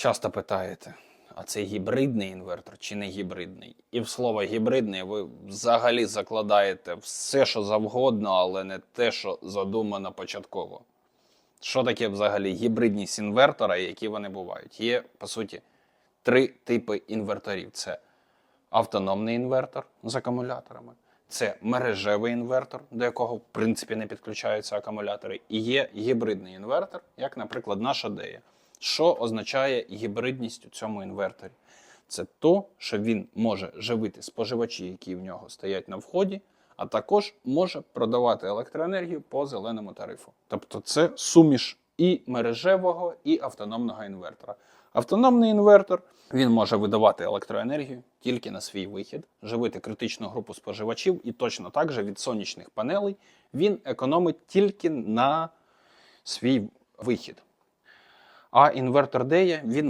Часто питаєте, а це гібридний інвертор чи не гібридний? І в слово гібридний ви взагалі закладаєте все, що завгодно, але не те, що задумано початково. Що таке взагалі гібридність інвертора і які вони бувають? Є, по суті, три типи інверторів: це автономний інвертор з акумуляторами, це мережевий інвертор, до якого в принципі не підключаються акумулятори, і є гібридний інвертор, як, наприклад, наша Дея. Що означає гібридність у цьому інверторі? Це то, що він може живити споживачі, які в нього стоять на вході, а також може продавати електроенергію по зеленому тарифу. Тобто це суміш і мережевого, і автономного інвертора. Автономний інвертор він може видавати електроенергію тільки на свій вихід, живити критичну групу споживачів, і точно так же від сонячних панелей він економить тільки на свій вихід. А інвертор Дея він